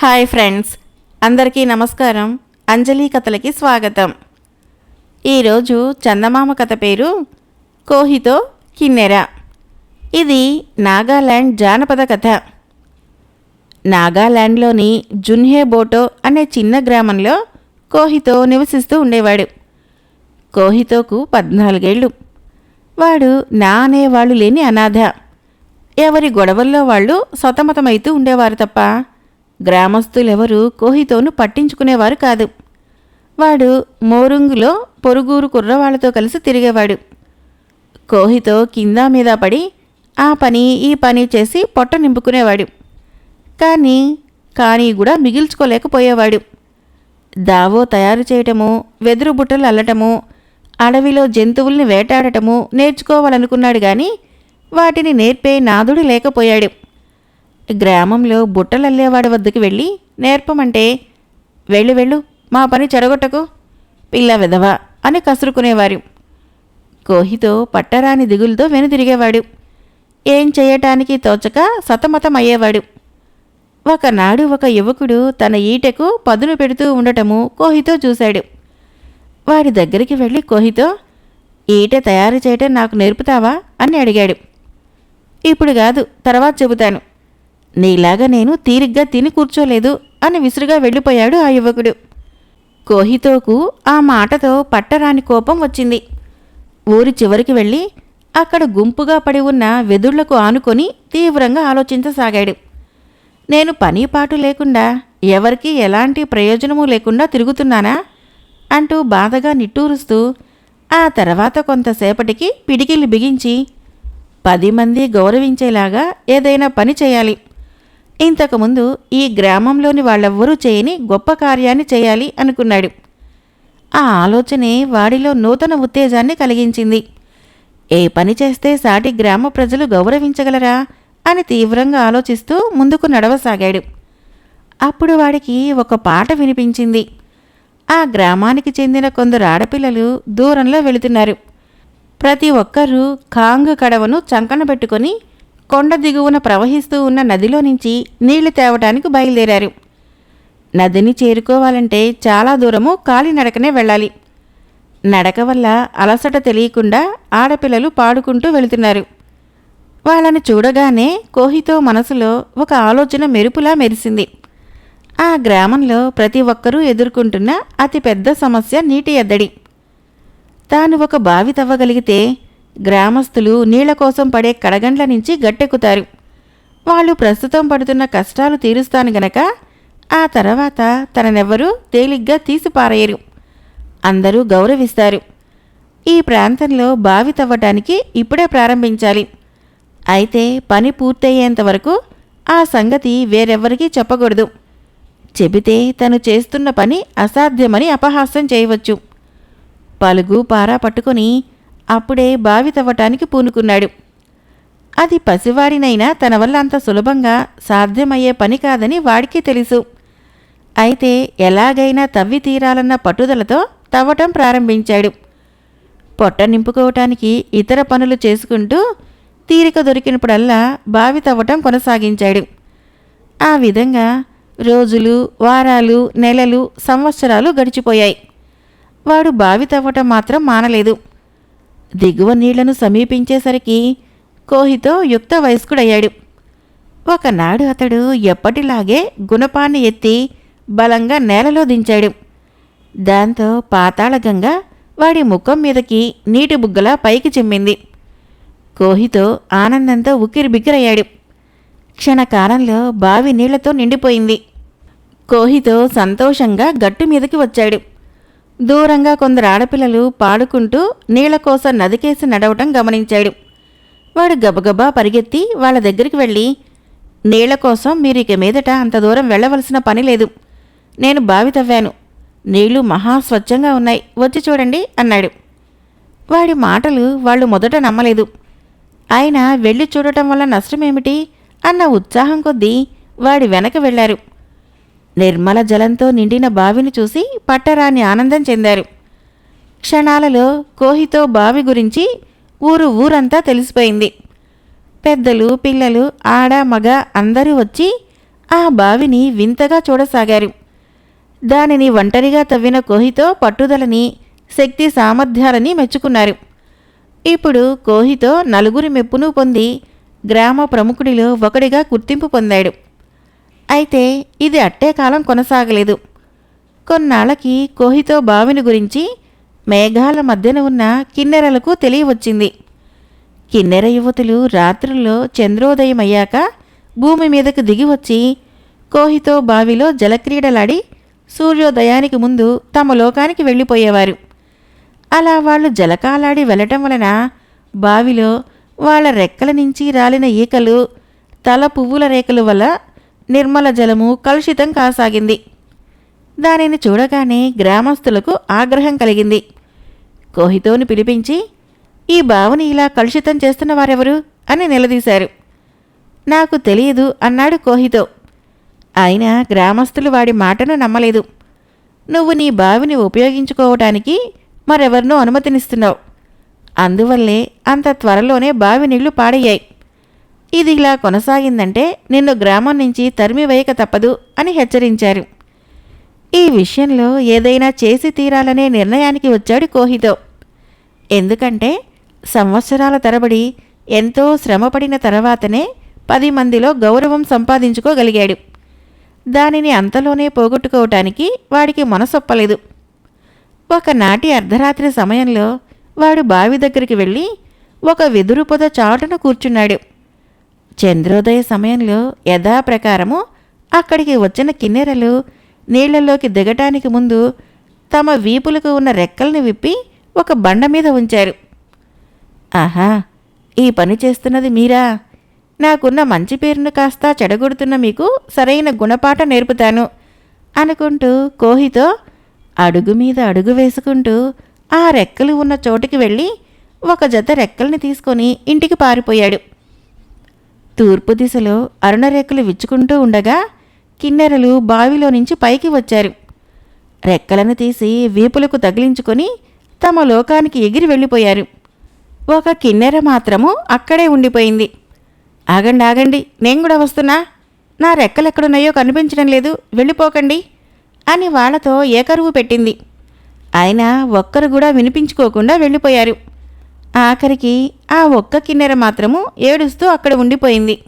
Hi friends అందరికీ నమస్కారం. అంజలి కథలకి స్వాగతం. ఈరోజు చందమామ కథ పేరు కోహితో కిన్నెర. ఇది నాగాల్యాండ్ జానపద కథ. నాగాల్యాండ్లోని జున్హే బోటో అనే చిన్న గ్రామంలో కోహితో నివసిస్తూ ఉండేవాడు. కోహితోకు పద్నాలుగేళ్ళు. వాడు నా అనేవాళ్ళు లేని అనాథ. ఎవరి గొడవల్లో వాళ్ళు సతమతమైతూ ఉండేవారు తప్ప గ్రామస్తులెవరూ కోహితోను పట్టించుకునేవారు కాదు. వాడు మోరుంగులో పొరుగురు కుర్రవాళ్ళతో కలిసి తిరిగేవాడు. కోహితో కింద మీద పడి ఆ పని ఈ పని చేసి పొట్ట నింపుకునేవాడు. కానీ కానీ కూడా మిగిల్చుకోలేకపోయేవాడు. దావో తయారు చేయటము వెదురు బుట్టలు అల్లటము అడవిలో జంతువుల్ని వేటాడటము నేర్చుకోవాలనుకున్నాడు కానీ వాటిని నేర్పే నాదుడు లేకపోయాడు. గ్రామంలో బుట్టలల్లేవాడి వద్దకు వెళ్ళి నేర్పమంటే వెళ్ళు వెళ్ళు మా పని చెడగొట్టకు పిల్ల విధవ అని కసురుకునేవారు. కోహితో పట్టరాని దిగులతో వెనుదిరిగేవాడు. ఏం చేయటానికి తోచక సతమతమయ్యేవాడు. ఒకనాడు ఒక యువకుడు తన ఈటకు పదును పెడుతూ ఉండటము కోహితో చూశాడు. వాడి దగ్గరికి వెళ్ళి కోహితో ఈట తయారు చేయటం నాకు నేర్పుతావా? అని అడిగాడు. ఇప్పుడు కాదు తర్వాత చెబుతాను. నీలాగా నేను తీరిగ్గా తిని కూర్చోలేదు అని విసురుగా వెళ్ళిపోయాడు ఆ యువకుడు. కోహితోకు ఆ మాటతో పట్టరాని కోపం వచ్చింది. ఊరి చివరికి వెళ్ళి అక్కడ గుంపుగా పడి ఉన్న వెదుళ్ళకు ఆనుకొని తీవ్రంగా ఆలోచించసాగాడు. నేను పని పాటు లేకుండా ఎవరికీ ఎలాంటి ప్రయోజనము లేకుండా తిరుగుతున్నానా? అంటూ బాధగా నిట్టూరుస్తూ ఆ తర్వాత కొంతసేపటికి పిడికిలు బిగించి పది మంది గౌరవించేలాగా ఏదైనా పని చేయాలి. ఇంతకుముందు ఈ గ్రామంలోని వాళ్ళెవ్వరూ చేయని గొప్ప కార్యాన్ని చేయాలి అనుకున్నాడు. ఆ ఆలోచనే వాడిలో నూతన ఉత్తేజాన్ని కలిగించింది. ఏ పని చేస్తే సాటి గ్రామ ప్రజలు గౌరవించగలరా? అని తీవ్రంగా ఆలోచిస్తూ ముందుకు నడవసాగాడు. అప్పుడు వాడికి ఒక పాట వినిపించింది. ఆ గ్రామానికి చెందిన కొందరు ఆడపిల్లలు దూరంలో వెళుతున్నారు. ప్రతి ఒక్కరూ కాంగు కడవను చంకన పెట్టుకొని కొండ దిగువన ప్రవహిస్తూ ఉన్న నదిలో నుంచి నీళ్ళు తేవటానికి బయలుదేరారు. నదిని చేరుకోవాలంటే చాలా దూరము కాలినడకనే వెళ్ళాలి. నడక వల్ల అలసట తెలియకుండా ఆడపిల్లలు పాడుకుంటూ వెళుతున్నారు. వాళ్ళని చూడగానే కోహితో మనసులో ఒక ఆలోచన మెరుపులా మెరిసింది. ఆ గ్రామంలో ప్రతి ఒక్కరూ ఎదుర్కొంటున్న అతిపెద్ద సమస్య నీటి ఎద్దడి. తాను ఒక బావి తవ్వగలిగితే గ్రామస్తులు నీళ్ళ కోసం పడే కడగండ్ల నుంచి గట్టెక్కుతారు. వాళ్ళు ప్రస్తుతం పడుతున్న కష్టాలు తీరుస్తాను గనక ఆ తర్వాత తననెవ్వరూ తేలిగ్గా తీసిపారేయరు. అందరూ గౌరవిస్తారు. ఈ ప్రాంతంలో బావి తవ్వటానికి ఇప్పుడే ప్రారంభించాలి. అయితే పని పూర్తయ్యేంత వరకు ఆ సంగతి వేరెవ్వరికీ చెప్పకూడదు. చెబితే తను చేస్తున్న పని అసాధ్యమని అపహాస్యం చేయవచ్చు. పలుగు పారా పట్టుకొని అప్పుడే బావి తవ్వటానికి పూనుకున్నాడు. అది పసివాడినైనా తన వల్ల అంత సులభంగా సాధ్యమయ్యే పని కాదని వాడికి తెలుసు. అయితే ఎలాగైనా తవ్వి తీరాలన్న పట్టుదలతో తవ్వటం ప్రారంభించాడు. పొట్ట నింపుకోవటానికి ఇతర పనులు చేసుకుంటూ తీరిక దొరికినప్పుడల్లా బావి తవ్వటం కొనసాగించాడు. ఆ విధంగా రోజులు వారాలు నెలలు సంవత్సరాలు గడిచిపోయాయి. వాడు బావి తవ్వటం మాత్రం మానలేదు. దిగువ నీళ్ళను సమీపించేసరికి కోహితో యుక్త వయస్కుడయ్యాడు ఒకనాడు అతడు ఎప్పటిలాగే గుణపాన్ని ఎత్తి బలంగా నేలలో దించాడు. దాంతో పాతాళగంగ వాడి ముఖం మీదకి నీటి బుగ్గలా పైకి చిమ్మింది. కోహితో ఆనందంతో ఉక్కిరిబిక్కిరయ్యాడు క్షణకాలంలో బావి నీళ్ళతో నిండిపోయింది. కోహితో సంతోషంగా గట్టు మీదకి వచ్చాడు. దూరంగా కొందరు ఆడపిల్లలు పాడుకుంటూ నీళ్ళ కోసం నదికేసి నడవటం గమనించాడు. వాడు గబగబా పరిగెత్తి వాళ్ళ దగ్గరికి వెళ్ళి నీళ్ళ కోసం మీరు ఇక మీదట అంత దూరం వెళ్ళవలసిన పని లేదు. నేను బావి తవ్వాను. నీళ్ళు మహా స్వచ్ఛంగా ఉన్నాయి. వచ్చి చూడండి అన్నాడు. వాడి మాటలు వాళ్ళు మొదట నమ్మలేదు. ఆయన వెళ్ళి చూడటం వల్ల నష్టమేమిటి అన్న ఉత్సాహం కొద్దీ వాడి వెనక వెళ్ళారు. నిర్మల జలంతో నిండిన బావిని చూసి పట్టరాని ఆనందం చెందారు. క్షణాలలో కోహితో బావి గురించి ఊరు ఊరంతా తెలిసిపోయింది. పెద్దలు పిల్లలు ఆడ మగ అందరూ వచ్చి ఆ బావిని వింతగా చూడసాగారు. దానిని ఒంటరిగా తవ్విన కోహితో పట్టుదలని శక్తి సామర్థ్యాలని మెచ్చుకున్నారు. ఇప్పుడు కోహితో నలుగురి మెప్పును పొంది గ్రామ ప్రముఖుడిలో ఒకడిగా గుర్తింపు పొందాడు. అయితే ఇది అట్టే కాలం కొనసాగలేదు. కొన్నాళ్ళకి కోహితో బావిని గురించి మేఘాల మధ్యన ఉన్న కిన్నెరలకు తెలియవచ్చింది. కిన్నెర యువతులు రాత్రుల్లో చంద్రోదయం అయ్యాక భూమి మీదకు దిగి వచ్చి కోహితో బావిలో జలక్రీడలాడి సూర్యోదయానికి ముందు తమ లోకానికి వెళ్ళిపోయేవారు. అలా వాళ్ళు జలకాలాడి వెళ్ళటం వలన బావిలో వాళ్ళ రెక్కల నుంచి రాలిన ఈకలు తల పువ్వుల రేకలు వల్ల నిర్మల జలము కలుషితం కాసాగింది. దానిని చూడగానే గ్రామస్తులకు ఆగ్రహం కలిగింది. కోహితోని పిలిపించి ఈ బావని ఇలా కలుషితం చేస్తున్న వారెవరు? అని నిలదీశారు. నాకు తెలియదు అన్నాడు కోహితో. అయినా గ్రామస్తులు వాడి మాటను నమ్మలేదు. నువ్వు నీ బావిని ఉపయోగించుకోవటానికి మరెవరినో అనుమతినిస్తున్నావు. అందువల్లే అంత త్వరలోనే బావి నీళ్ళు పాడయ్యాయి. ఇది ఇలా కొనసాగిందంటే నిన్ను గ్రామం నుంచి తరిమివేయక తప్పదు అని హెచ్చరించారు. ఈ విషయంలో ఏదైనా చేసి తీరాలనే నిర్ణయానికి వచ్చాడు కోహితో. ఎందుకంటే సంవత్సరాల తరబడి ఎంతో శ్రమపడిన తర్వాతనే పది మందిలో గౌరవం సంపాదించుకోగలిగాడు. దానిని అంతలోనే పోగొట్టుకోవటానికి వాడికి మనసొప్పలేదు. ఒకనాటి అర్ధరాత్రి సమయంలో వాడు బావి దగ్గరికి వెళ్ళి ఒక వెదురు పొద చాటున కూర్చున్నాడు. చంద్రోదయ సమయంలో యథాప్రకారము అక్కడికి వచ్చిన కిన్నెరలు నీళ్ళలోకి దిగటానికి ముందు తమ వీపులకు ఉన్న రెక్కల్ని విప్పి ఒక బండ మీద ఉంచారు. ఆహా ఈ పని చేస్తున్నది మీరా? నాకున్న మంచి పేరును కాస్త చెడగొడుతున్న మీకు సరైన గుణపాఠ నేర్పుతాను అనుకుంటూ కోహితో అడుగు మీద అడుగు వేసుకుంటూ ఆ రెక్కలు ఉన్న చోటుకి వెళ్ళి ఒక జత రెక్కల్ని తీసుకొని ఇంటికి పారిపోయాడు. తూర్పు దిశలో అరుణరేఖలు విచ్చుకుంటూ ఉండగా కిన్నెరలు బావిలో నుంచి పైకి వచ్చారు. రెక్కలను తీసి వీపులకు తగిలించుకొని తమ లోకానికి ఎగిరి వెళ్ళిపోయారు. ఒక కిన్నెర మాత్రము అక్కడే ఉండిపోయింది. ఆగండి ఆగండి నేను కూడా వస్తున్నా. నా రెక్కలు ఎక్కడున్నాయో కనిపించడం లేదు వెళ్ళిపోకండి అని వాళ్ళతో ఏకరువు పెట్టింది. అయినా ఒక్కరు కూడా వినిపించుకోకుండా వెళ్ళిపోయారు. ఆఖరికి ఆ ఒక్క కిన్నెర మాత్రము ఏడుస్తూ అక్కడ ఉండిపోయింది.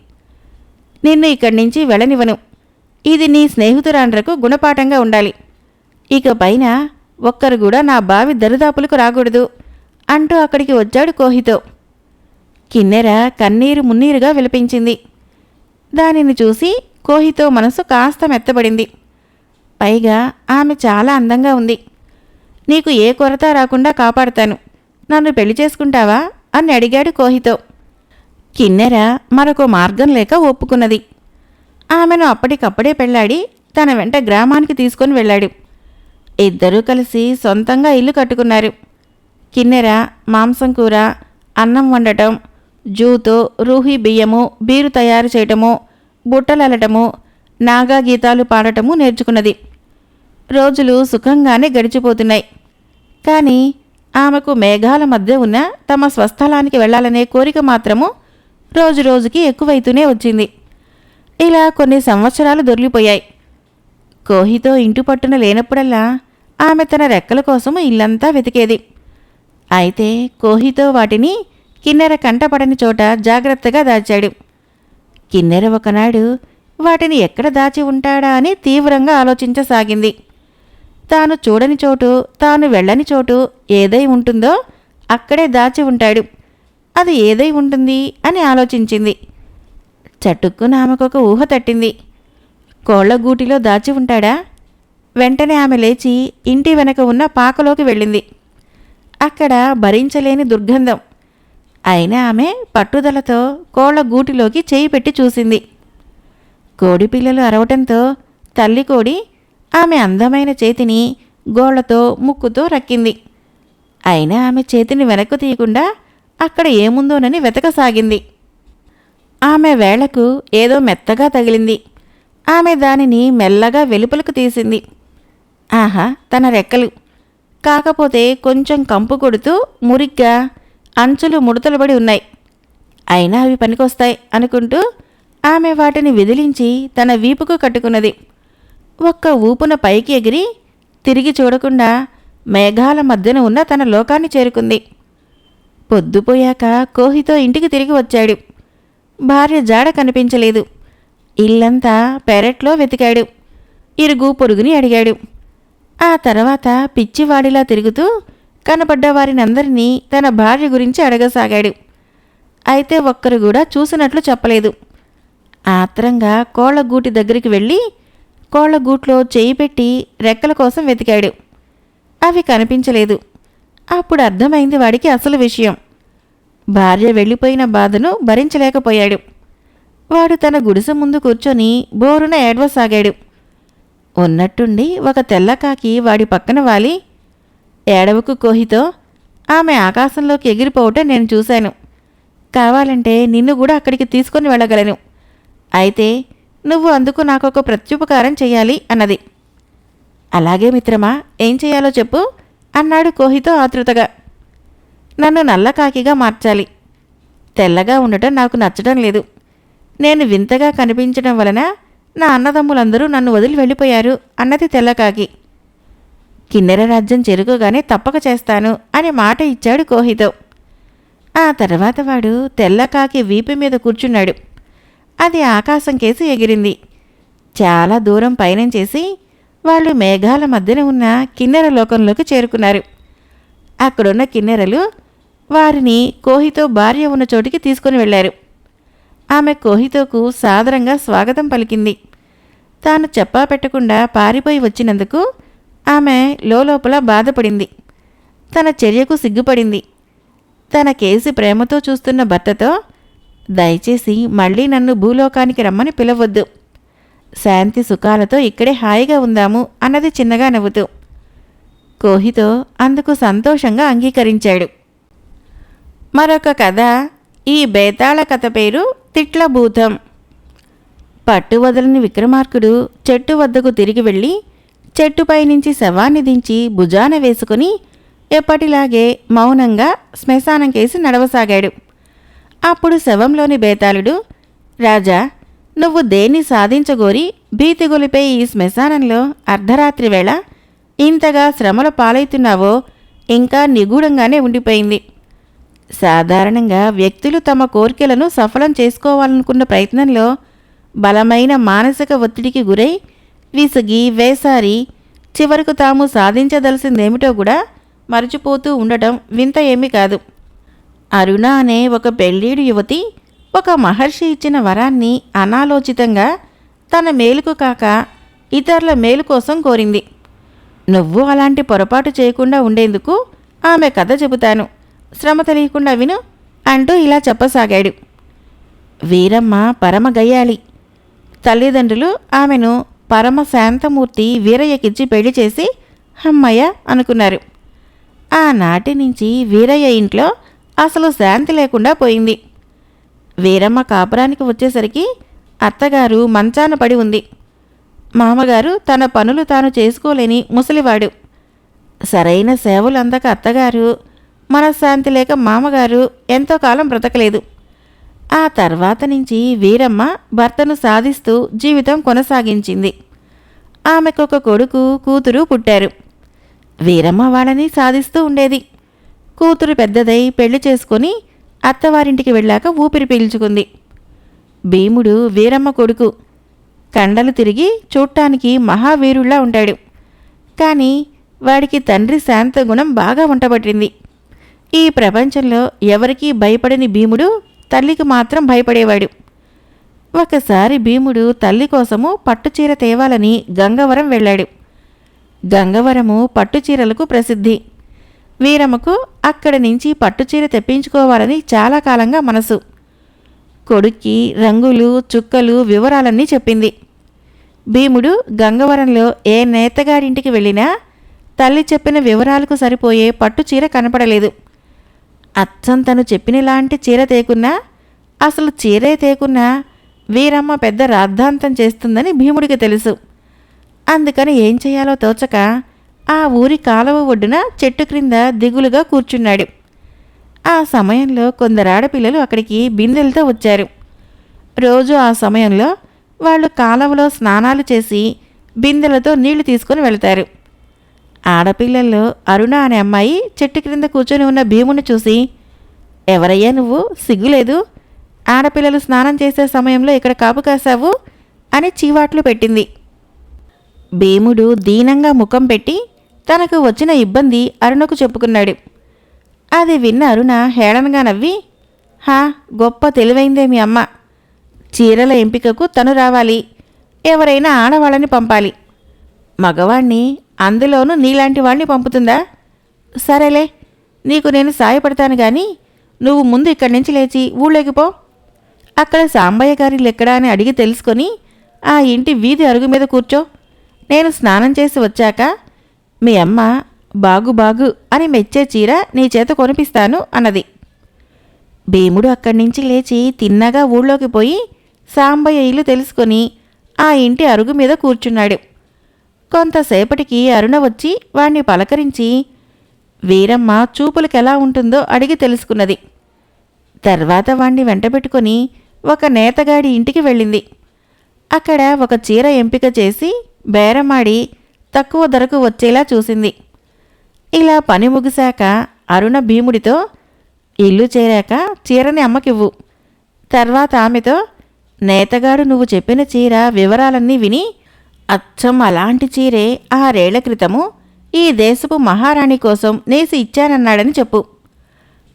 నిన్ను ఇక్కడి నుంచి వెళ్ళనివ్వను. ఇది నీ స్నేహితురాండ్రకు గుణపాఠంగా ఉండాలి. ఇక పైన ఒక్కరు కూడా నా బావి దరిదాపులకు రాకూడదు అంటూ అక్కడికి వచ్చాడు కోహితో. కిన్నెర కన్నీరు మున్నీరుగా విలపించింది. దానిని చూసి కోహితో మనసు కాస్త మెత్తబడింది. పైగా ఆమె చాలా అందంగా ఉంది. నీకు ఏ కొరత రాకుండా కాపాడుతాను. నన్ను పెళ్ళి చేసుకుంటావా? అని అడిగాడు కోహితో. కిన్నెర మరొక మార్గం లేక ఒప్పుకున్నది. ఆమెను అప్పటికప్పుడే పెళ్ళాడి తన వెంట గ్రామానికి తీసుకొని వెళ్ళాడు. ఇద్దరూ కలిసి సొంతంగా ఇల్లు కట్టుకున్నారు. కిన్నెర మాంసం కూర అన్నం వండటం జూతో రూహి బియ్యము బీరు తయారు చేయటము బుట్టలల్లటము నాగా గీతాలు పాడటము నేర్చుకున్నది. రోజులు సుఖంగానే గడిచిపోతున్నాయి. కానీ ఆమెకు మేఘాల మధ్య ఉన్న తమ స్వస్థలానికి వెళ్ళాలనే కోరిక మాత్రము రోజు రోజుకి ఎక్కువైతూనే వచ్చింది. ఇలా కొన్ని సంవత్సరాలు దొర్లిపోయాయి. కోహితో ఇంటి పట్టున లేనప్పుడల్లా ఆమె తన రెక్కల కోసం ఇల్లంతా వెతికేది. అయితే కోహితో వాటిని కిన్నెర కంటపడని చోట జాగ్రత్తగా దాచాడు. కిన్నెర ఒకనాడు వాటిని ఎక్కడ దాచి ఉంటాడా అని తీవ్రంగా ఆలోచించసాగింది. తాను చూడని చోటు తాను వెళ్ళని చోటు ఏదై ఉంటుందో అక్కడే దాచి ఉంటాడు. అది ఏదై ఉంటుంది అని ఆలోచించింది. చటుక్కున ఆమెకు ఒక ఊహ తట్టింది. కోళ్ళ గూటిలో దాచి ఉంటాడా? వెంటనే ఆమె లేచి ఇంటి వెనక ఉన్న పాకలోకి వెళ్ళింది. అక్కడ భరించలేని దుర్గంధం. అయినా ఆమె పట్టుదలతో కోళ్ళ గూటిలోకి చేయి పెట్టి చూసింది. కోడి పిల్లలు అరవటంతో తల్లి కోడి ఆమె అందమైన చేతిని గోళ్ళతో ముక్కుతో రక్కింది. అయినా ఆమె చేతిని వెనక్కు తీయకుండా అక్కడ ఏముందోనని వెతకసాగింది. ఆమె వేళకు ఏదో మెత్తగా తగిలింది. ఆమె దానిని మెల్లగా వెలుపలకు తీసింది. ఆహా తన రెక్కలు. కాకపోతే కొంచెం కంపు కొడుతూ మురిగ్గా అంచులు ముడతలుబడి ఉన్నాయి. అయినా అవి పనికొస్తాయి అనుకుంటూ ఆమె వాటిని విదిలించి తన వీపుకు కట్టుకున్నది. ఒక్క ఊపున పైకి ఎగిరి తిరిగి చూడకుండా మేఘాల మధ్యన ఉన్న తన లోకాన్ని చేరుకుంది. పొద్దుపోయాక కోహితో ఇంటికి తిరిగి వచ్చాడు. భార్య జాడ కనిపించలేదు. ఇల్లంతా పెరట్లో వెతికాడు. ఇరుగు పొరుగుని అడిగాడు. ఆ తర్వాత పిచ్చివాడిలా తిరుగుతూ కనపడ్డ వారినందరినీ తన భార్య గురించి అడగసాగాడు. అయితే ఒక్కరు కూడా చూసినట్లు చెప్పలేదు. ఆత్రంగా కోళ్ళగూటి దగ్గరికి వెళ్ళి కోళ్ళగూట్లో చేయి పెట్టి రెక్కల కోసం వెతికాడు. అవి కనిపించలేదు. అప్పుడు అర్థమైంది వాడికి అసలు విషయం. భార్య వెళ్ళిపోయిన బాధను భరించలేకపోయాడు. వాడు తన గుడిసె ముందు కూర్చొని బోరున ఏడవసాగాడు. ఉన్నట్టుండి ఒక తెల్లకాకి వాడి పక్కన వాలి. ఏడవకు కోహితో ఆమె ఆకాశంలోకి ఎగిరిపోవటం నేను చూశాను. కావాలంటే నిన్ను కూడా అక్కడికి తీసుకొని వెళ్ళగలను. అయితే నువ్వు అందుకు నాకొక ప్రత్యుపకారం చేయాలి అన్నది. అలాగే మిత్రమా ఏం చేయాలో చెప్పు అన్నాడు కోహితో ఆతృతగా. నన్ను నల్లకాకిగా మార్చాలి. తెల్లగా ఉండటం నాకు నచ్చడం లేదు. నేను వింతగా కనిపించడం వలన నా అన్నదమ్ములందరూ నన్ను వదిలి వెళ్ళిపోయారు అన్నది తెల్లకాకి కిన్నెర రాజ్యం చెరుకుగానే తప్పక చేస్తాను అని మాట ఇచ్చాడు కోహితో. ఆ తర్వాత వాడు తెల్లకాకి వీపు మీద కూర్చున్నాడు. అది ఆకాశం కేసి ఎగిరింది. చాలా దూరం పయనం చేసి వాళ్ళు మేఘాల మధ్యన ఉన్న కిన్నెర లోకంలోకి చేరుకున్నారు. అక్కడున్న కిన్నెరలు వారిని కోహితో భార్య ఉన్న చోటికి తీసుకుని వెళ్ళారు. ఆమె కోహితోకు సాదరంగా స్వాగతం పలికింది. తాను చెప్పా పెట్టకుండా పారిపోయి వచ్చినందుకు ఆమె లోపల బాధపడింది. తన చర్యకు సిగ్గుపడింది. తన కేసి ప్రేమతో చూస్తున్న భర్తతో దయచేసి మళ్ళీ నన్ను భూలోకానికి రమ్మని పిలవద్దు. శాంతి సుఖాలతో ఇక్కడే హాయిగా ఉందాము అన్నది చిన్నగా నవ్వుతూ. కోహితో అందుకు సంతోషంగా అంగీకరించాడు. మరొక కథ ఈ బేతాళ కథ పేరు తిట్లభూతం. పట్టు వదలని విక్రమార్కుడు చెట్టు వద్దకు తిరిగి వెళ్ళి చెట్టుపై నుంచి శవాన్ని దించి భుజాన వేసుకుని ఎప్పటిలాగే మౌనంగా శ్మశానం కేసి నడవసాగాడు. అప్పుడు శవంలోని బేతాళుడు రాజా నువ్వు దేన్ని సాధించగోరి భీతిగొలిపే ఈ శ్మశానంలో అర్ధరాత్రి వేళ ఇంతగా శ్రమల పాలవుతున్నావో ఇంకా నిగూఢంగానే ఉండిపోయింది. సాధారణంగా వ్యక్తులు తమ కోరికలను సఫలం చేసుకోవాలనుకున్న ప్రయత్నంలో బలమైన మానసిక ఒత్తిడికి గురై విసిగి వేసారి చివరకు తాము సాధించదలసిందేమిటో కూడా మరచిపోతూ ఉండటం వింత ఏమీ కాదు. అరుణ అనే ఒక పెళ్ళీడు యువతి ఒక మహర్షి ఇచ్చిన వరాన్ని అనాలోచితంగా తన మేలుకు కాక ఇతరుల మేలు కోసం కోరింది. నువ్వు అలాంటి పొరపాటు చేయకుండా ఉండేందుకు ఆమె కథ చెబుతాను. శ్రమ తెలియకుండా విను అంటూ ఇలా చెప్పసాగాడు. వీరమ్మ పరమ గయ్యాళి తల్లిదండ్రులు ఆమెను పరమ శాంతమూర్తి వీరయ్యకిచ్చి పెళ్ళి చేసి అమ్మయ్య అనుకున్నారు. ఆనాటి నుంచి వీరయ్య ఇంట్లో అసలు శాంతి లేకుండా పోయింది. వీరమ్మ కాపురానికి వచ్చేసరికి అత్తగారు మంచాన పడి ఉంది. మామగారు తన పనులు తాను చేసుకోలేని ముసలివాడు. సరైన సేవలు అందక అత్తగారు మనశ్శాంతి లేక మామగారు ఎంతో కాలం బ్రతకలేదు. ఆ తర్వాత నుంచి వీరమ్మ భర్తను సాధిస్తూ జీవితం కొనసాగించింది. ఆమెకొక కొడుకు కూతురు పుట్టారు. వీరమ్మ వాళ్ళని సాధిస్తూ ఉండేది. కూతురు పెద్దదై పెళ్ళి చేసుకొని అత్తవారింటికి వెళ్ళాక ఊపిరి పీల్చుకుంది. భీముడు వీరమ్మ కొడుకు. కండలు తిరిగి చూడటానికి మహావీరుల్లా ఉంటాడు. కానీ వాడికి తండ్రి శాంతగుణం బాగా వంటబట్టింది. ఈ ప్రపంచంలో ఎవరికీ భయపడని భీముడు తల్లికి మాత్రం భయపడేవాడు. ఒకసారి భీముడు తల్లి కోసము పట్టుచీర తేవాలని గంగవరం వెళ్ళాడు. గంగవరము పట్టుచీరలకు ప్రసిద్ధి. వీరమ్మకు అక్కడి నుంచి పట్టుచీర తెప్పించుకోవాలని చాలా కాలంగా మనసు. కొడుక్కి రంగులు చుక్కలు వివరాలన్నీ చెప్పింది. భీముడు గంగవరంలో ఏ నేతగాడింటికి వెళ్ళినా తల్లి చెప్పిన వివరాలకు సరిపోయే పట్టుచీర కనపడలేదు. అచ్చం తను చెప్పినలాంటి చీర తేకున్నా అసలు చీరే తేకున్నా వీరమ్మ పెద్ద రాద్ధాంతం చేస్తుందని భీముడికి తెలుసు. అందుకని ఏం చేయాలో తోచక ఆ ఊరి కాలువ ఒడ్డున చెట్టు క్రింద దిగులుగా కూర్చున్నాడు. ఆ సమయంలో కొందరు ఆడపిల్లలు అక్కడికి బిందెలతో వచ్చారు. రోజు ఆ సమయంలో వాళ్ళు కాలవలో స్నానాలు చేసి బిందెలతో నీళ్ళు తీసుకొని వెళ్తారు. ఆడపిల్లల్లో అరుణ అనే అమ్మాయి చెట్టు క్రింద కూర్చొని ఉన్న భీముని చూసి ఎవరయ్యా నువ్వు? సిగ్గులేదు? ఆడపిల్లలు స్నానం చేసే సమయంలో ఇక్కడ కాపు కాసావు అని చీవాట్లు పెట్టింది. భీముడు దీనంగా ముఖం పెట్టి తనకు వచ్చిన ఇబ్బంది అరుణకు చెప్పుకున్నాడు. అది విన్న అరుణ హేళనగా నవ్వి హా గొప్ప తెలివైందే మీ అమ్మ. చీరల ఎంపికకు తను రావాలి. ఎవరైనా ఆడవాళ్ళని పంపాలి. మగవాణ్ణి అందులోనూ నీలాంటి వాణ్ణి పంపుతుందా? సరేలే నీకు నేను సాయపడతాను గాని నువ్వు ముందు ఇక్కడి నుంచి లేచి ఊళ్ళోకి పో. అక్కడ సాంబయ్య గారి లెక్కడా అని అడిగి తెలుసుకొని ఆ ఇంటి వీధి అరుగు మీద కూర్చో. నేను స్నానం చేసి వచ్చాక మీ అమ్మ బాగు బాగు అని మెచ్చే చీర నీ చేత కొనిపిస్తాను అన్నది. భీముడు అక్కడి నుంచి లేచి తిన్నగా ఊళ్ళోకి పోయి సాంబయ్య ఇల్లు తెలుసుకొని ఆ ఇంటి అరుగు మీద కూర్చున్నాడు. కొంతసేపటికి అరుణ వచ్చి వాణ్ణి పలకరించి వీరమ్మ చూపులకెలా ఉంటుందో అడిగి తెలుసుకున్నది. తర్వాత వాణ్ణి వెంటబెట్టుకొని ఒక నేతగాడి ఇంటికి వెళ్ళింది. అక్కడ ఒక చీర ఎంపిక చేసి బేరమాడి తక్కువ ధరకు వచ్చేలా చూసింది. ఇలా పని ముగిశాక అరుణ భీముడితో ఇల్లు చేరాక చీరని అమ్మకివ్వు. తర్వాత ఆమెతో నేతగాడు నువ్వు చెప్పిన చీర వివరాలన్నీ విని అచ్చం అలాంటి చీరే ఆరేళ్ళ క్రితము ఈ దేశపు మహారాణి కోసం నేసి ఇచ్చానన్నాడని చెప్పు.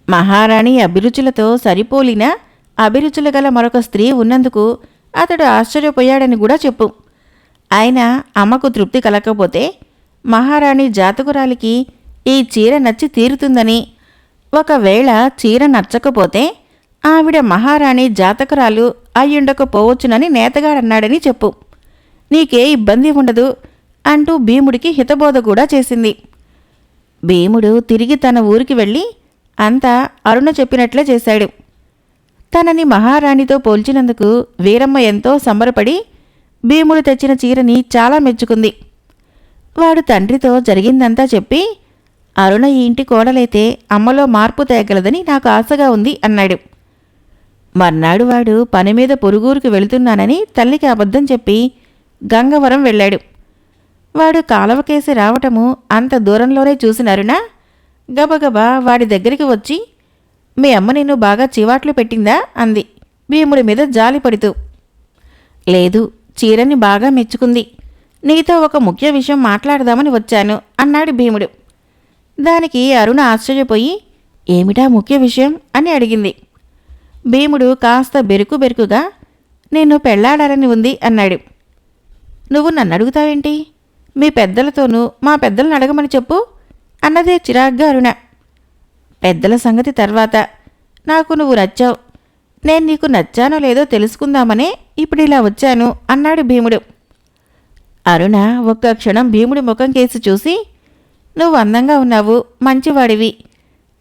మహారాణి అభిరుచులతో సరిపోలిన అభిరుచులు గల మరొక స్త్రీ ఉన్నందుకు అతడు ఆశ్చర్యపోయాడని కూడా చెప్పు. అయినా అమ్మకు తృప్తి కలగకపోతే మహారాణి జాతకురాలికి ఈ చీర నచ్చి తీరుతుందని. ఒకవేళ చీర నచ్చకపోతే ఆవిడ మహారాణి జాతకురాలు అయ్యుండకపోవచ్చునని నేతగాడన్నాడని చెప్పు. నీకే ఇబ్బంది ఉండదు అంటూ భీముడికి హితబోధ కూడా చేసింది. భీముడు తిరిగి తన ఊరికి వెళ్ళి అంతా అరుణ చెప్పినట్లే చేశాడు. తనని మహారాణితో పోల్చినందుకు వీరమ్మ ఎంతో సంబరపడి భీముడు తెచ్చిన చీరని చాలా మెచ్చుకుంది. వాడు తండ్రితో జరిగిందంతా చెప్పి అరుణ ఈ ఇంటి కోడలైతే అమ్మలో మార్పు తేగలదని నాకు ఆశగా ఉంది అన్నాడు. మర్నాడు వాడు పని మీద పొరుగురికి వెళుతున్నానని తల్లికి అబద్ధం చెప్పి గంగవరం వెళ్ళాడు. వాడు కాలవకేసి రావటము అంత దూరంలోనే చూసిన అరుణ గబగబా వాడి దగ్గరికి వచ్చి మీ అమ్మ నిన్ను బాగా చివాట్లు పెట్టిందా? అంది. భీముడి మీద జాలి పడుతూ లేదు చీరని బాగా మెచ్చుకుంది. నీతో ఒక ముఖ్య విషయం మాట్లాడదామని వచ్చాను అన్నాడు భీముడు. దానికి అరుణ ఆశ్చర్యపోయి ఏమిటా ముఖ్య విషయం? అని అడిగింది. భీముడు కాస్త బెరుకు బెరుకుగా నేను పెళ్ళాడాలని ఉంది అన్నాడు. నువ్వు నన్ను అడుగుతావేంటి మీ పెద్దలతోనూ మా పెద్దలను అడగమని చెప్పు అన్నదే చిరాగ్గా అరుణ. పెద్దల సంగతి తర్వాత. నాకు నువ్వు నచ్చావు. నేను నీకు నచ్చానో లేదో తెలుసుకుందామనే ఇప్పుడు ఇలా వచ్చాను అన్నాడు భీముడు. అరుణ ఒక్క క్షణం భీముడి ముఖం కేసి చూసి నువ్వు అందంగా ఉన్నావు మంచివాడివి.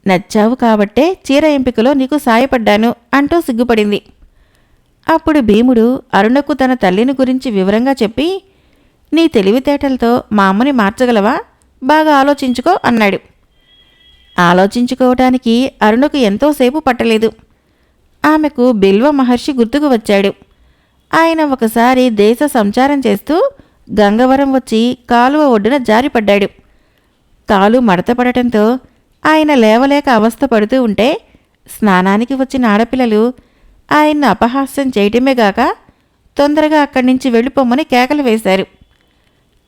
నచ్చావు కాబట్టే చీర ఎంపికలో నీకు సాయపడ్డాను అంటూ సిగ్గుపడింది. అప్పుడు భీముడు అరుణకు తన తల్లిని గురించి వివరంగా చెప్పి నీ తెలివితేటలతో మా అమ్మని మార్చగలవా? బాగా ఆలోచించుకో అన్నాడు. ఆలోచించుకోవటానికి అరుణకు ఎంతోసేపు పట్టలేదు. ఆమెకు బిల్వ మహర్షి గుర్తుకు వచ్చాడు. ఆయన ఒకసారి దేశ సంచారం చేస్తూ గంగవరం వచ్చి కాలువ ఒడ్డున జారిపడ్డాడు. కాలు మడతపడటంతో ఆయన లేవలేక అవస్థ పడుతూ ఉంటే స్నానానికి వచ్చిన ఆడపిల్లలు ఆయన్ను అపహాస్యం చేయటమే గాక తొందరగా అక్కడి నుంచి వెళ్ళిపోమ్మని కేకలు వేశారు.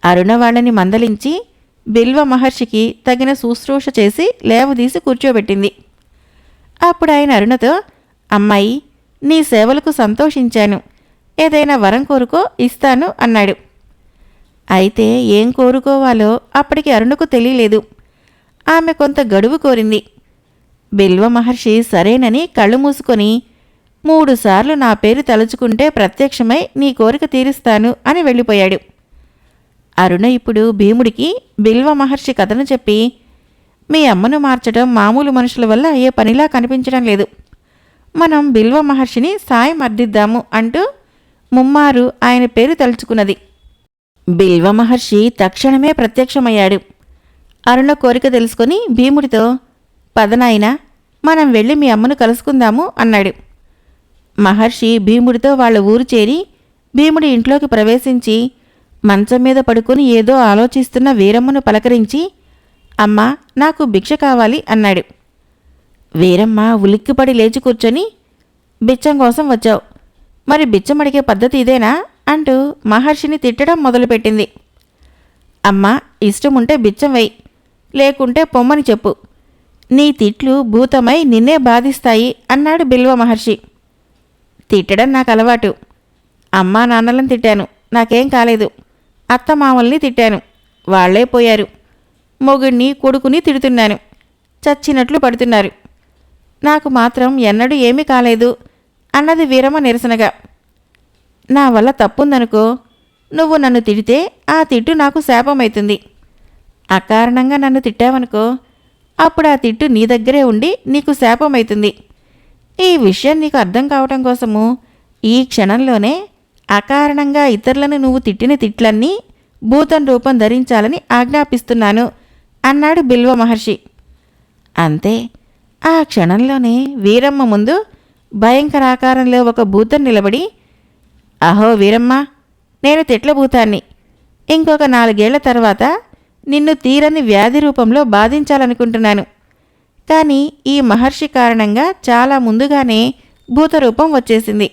అరుణ వాళ్ళని మందలించి బిల్వ మహర్షికి తగిన శుశ్రూష చేసి లేవదీసి కూర్చోబెట్టింది. అప్పుడు ఆయన అరుణతో అమ్మాయి నీ సేవలకు సంతోషించాను. ఏదైనా వరం కోరుకో ఇస్తాను అన్నాడు. అయితే ఏం కోరుకోవాలో అప్పటికి అరుణకు తెలియలేదు. ఆమె కొంత గడువు కోరింది. బిల్వ మహర్షి సరేనని కళ్ళు మూసుకొని మూడుసార్లు నా పేరు తలుచుకుంటే ప్రత్యక్షమై నీ కోరిక తీరుస్తాను అని వెళ్ళిపోయాడు. అరుణ ఇప్పుడు భీముడికి బిల్వ మహర్షి కథను చెప్పి మీ అమ్మను మార్చడం మామూలు మనుషుల వల్ల అయ్యే పనిలా కనిపించడం లేదు. మనం బిల్వ మహర్షిని సాయం అర్థిద్దాము అంటూ ముమ్మారు ఆయన పేరు తలుచుకున్నది. బిల్వ మహర్షి తక్షణమే ప్రత్యక్షమయ్యాడు. అరుణ కోరిక తెలుసుకొని భీముడితో పదనాయన మనం వెళ్ళి మీ అమ్మను కలుసుకుందాము అన్నాడు. మహర్షి భీముడితో వాళ్ళ ఊరు చేరి భీముడి ఇంట్లోకి ప్రవేశించి మంచం మీద పడుకుని ఏదో ఆలోచిస్తున్న వీరమ్మను పలకరించి అమ్మా నాకు భిక్ష కావాలి అన్నాడు. వీరమ్మ ఉలిక్కిపడి లేచి కూర్చొని బిచ్చం కోసం వచ్చావు. మరి బిచ్చం అడిగే పద్ధతి ఇదేనా? అంటూ మహర్షిని తిట్టడం మొదలుపెట్టింది. అమ్మా ఇష్టముంటే బిచ్చం వేయి లేకుంటే పొమ్మని చెప్పు. నీ తిట్లు భూతమై నిన్నే బాధిస్తాయి అన్నాడు బిల్వ మహర్షి. తిట్టడం నాకు అలవాటు అమ్మా నాన్నలను తిట్టాను. నాకేం కాలేదు. అత్త మామల్ని తిట్టాను. వాళ్ళే పోయారు. మొగుడిని కొడుకుని తిడుతున్నాను. చచ్చినట్లు పడుతున్నారు. నాకు మాత్రం ఎన్నడూ ఏమీ కాలేదు. అన్నది వీరమ్మ నిరసనగా. నా వల్ల తప్పుందనుకో నువ్వు నన్ను తిడితే ఆ తిట్టు నాకు శాపమైతుంది. అకారణంగా నన్ను తిట్టావనుకో అప్పుడు ఆ తిట్టు నీ దగ్గరే ఉండి నీకు శాపమైతుంది. ఈ విషయం నీకు అర్థం కావటం కోసము ఈ క్షణంలోనే అకారణంగా ఇతరులను నువ్వు తిట్టిన తిట్లన్నీ భూతం రూపం ధరించాలని ఆజ్ఞాపిస్తున్నాను అన్నాడు బిల్వ మహర్షి అంతే ఆ క్షణంలోనే వీరమ్మ ముందు భయంకరాకారంలో ఒక భూతం నిలబడి అహో వీరమ్మ నేను తిట్ల భూతాన్ని. ఇంకొక నాలుగేళ్ళ తర్వాత నిన్ను తీరని వ్యాధి రూపంలో బాధించాలనుకుంటున్నాను. కానీ ఈ మహర్షి కారణంగా చాలా ముందుగానే భూతరూపం వచ్చేసింది.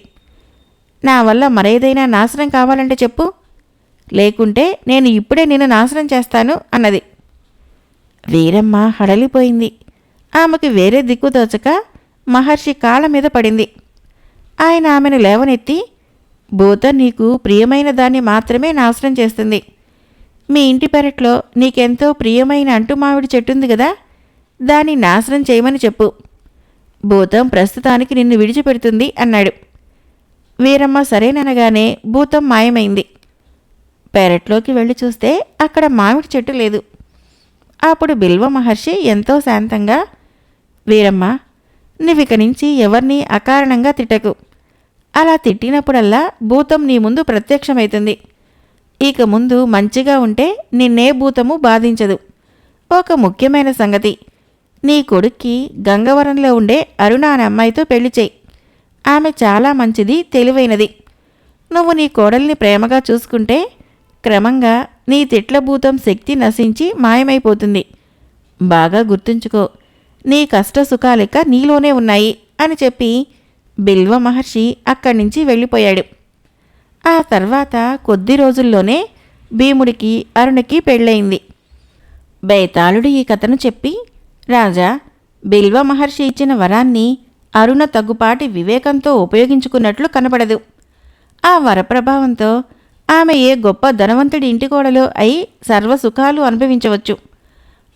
నా వల్ల మరేదైనా నాశనం కావాలంటే చెప్పు. లేకుంటే నేను ఇప్పుడే నిన్ను నాశనం చేస్తాను అన్నది. వీరమ్మ హడలిపోయింది. ఆమెకు వేరే దిక్కు తోచక మహర్షి కాళ్ళ మీద పడింది. ఆయన ఆమెను లేవనెత్తి భూతం నీకు ప్రియమైన దాన్ని మాత్రమే నాశనం చేస్తుంది. మీ ఇంటి పెరట్లో నీకెంతో ప్రియమైన అంటు మామిడి చెట్టుంది కదా దాన్ని నాశనం చేయమని చెప్పు. భూతం ప్రస్తుతానికి నిన్ను విడిచిపెడుతుంది అన్నాడు. వీరమ్మ సరేననగానే భూతం మాయమైంది. పెరట్లోకి వెళ్ళి చూస్తే అక్కడ మామిడి చెట్టు లేదు. అప్పుడు బిల్వ మహర్షి ఎంతో శాంతంగా వీరమ్మ నువ్విక నుంచి ఎవరిని అకారణంగా తిట్టకు. అలా తిట్టినప్పుడల్లా భూతం నీ ముందు ప్రత్యక్షమవుతుంది ఇక ముందు మంచిగా ఉంటే నిన్నే భూతము బాధించదు. ఒక ముఖ్యమైన సంగతి. నీ కొడుక్కి గంగవరంలో ఉండే అరుణ అనే అమ్మాయితో పెళ్ళి చేయి. ఆమె చాలా మంచిది తెలివైనది. నువ్వు నీ కోడల్ని ప్రేమగా చూసుకుంటే క్రమంగా నీ తిట్ల భూతం శక్తి నశించి మాయమైపోతుంది. బాగా గుర్తుంచుకో. నీ కష్ట సుఖాలిక నీలోనే ఉన్నాయి అని చెప్పి బిల్వ మహర్షి అక్కడి నుంచి వెళ్ళిపోయాడు. ఆ తర్వాత కొద్ది రోజుల్లోనే భీముడికి అరుణకి పెళ్ళయింది. బేతాళుడు ఈ కథను చెప్పి రాజా బిల్వ మహర్షి ఇచ్చిన వరాన్ని అరుణ తగ్గుపాటి వివేకంతో ఉపయోగించుకున్నట్లు కనపడదు. ఆ వరప్రభావంతో ఆమె ఏ గొప్ప ధనవంతుడి ఇంటికోడలో అయి సర్వసుఖాలు అనుభవించవచ్చు.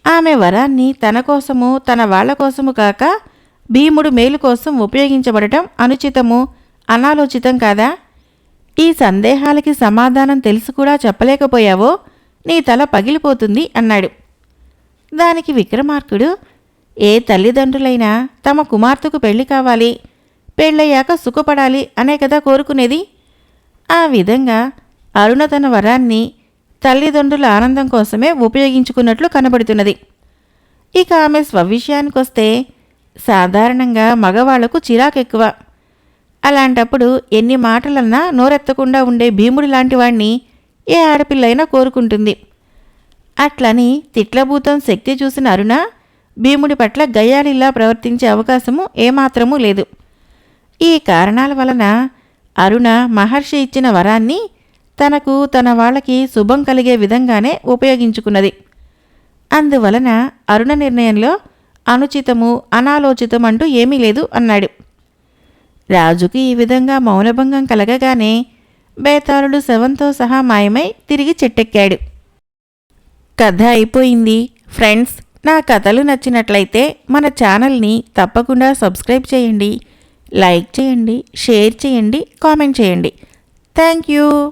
ఆమె వరాన్ని తన కోసము తన వాళ్ళ కోసము కాక భీముడు మేలు కోసం ఉపయోగించబడటం అనుచితము అనాలోచితం కాదా? ఈ సందేహాలకి సమాధానం తెలిసి కూడా చెప్పలేకపోయావో నీ తల పగిలిపోతుంది అన్నాడు. దానికి విక్రమార్కుడు ఏ తల్లిదండ్రులైనా తమ కుమార్తెకు పెళ్ళి కావాలి పెళ్ళయ్యాక సుఖపడాలి అనే కదా కోరుకునేది? ఆ విధంగా అరుణ తన వరాన్ని తల్లిదండ్రుల ఆనందం కోసమే ఉపయోగించుకున్నట్లు కనబడుతున్నది. ఇక ఆమె స్వవిషయానికొస్తే సాధారణంగా మగవాళ్ళకు చిరాకెక్కువ. అలాంటప్పుడు ఎన్ని మాటలన్నా నోరెత్తకుండా ఉండే భీముడి లాంటి వాణ్ణి ఏ ఆడపిల్లైనా కోరుకుంటుంది. అట్లని తిట్లభూతం శక్తి చూసిన అరుణ భీముడి పట్ల గయ్యాలిలా ప్రవర్తించే అవకాశము ఏమాత్రమూ లేదు. ఈ కారణాల వలన అరుణ మహర్షి ఇచ్చిన వరాన్ని తనకు తన వాళ్ళకి శుభం కలిగే విధంగానే ఉపయోగించుకున్నది. అందువలన అరుణ నిర్ణయంలో అనుచితము అనాలోచితం అంటూ ఏమీ లేదు అన్నాడు. రాజుకి ఈ విధంగా మౌనభంగం కలగగానే బేతాళుడు శవంతో సహా మాయమై తిరిగి చెట్టెక్కాడు. కథ అయిపోయింది. ఫ్రెండ్స్ నా కథలు నచ్చినట్లయితే మన ఛానల్ని తప్పకుండా సబ్స్క్రైబ్ చేయండి. లైక్ చేయండి షేర్ చేయండి కామెంట్ చేయండి. Thank you.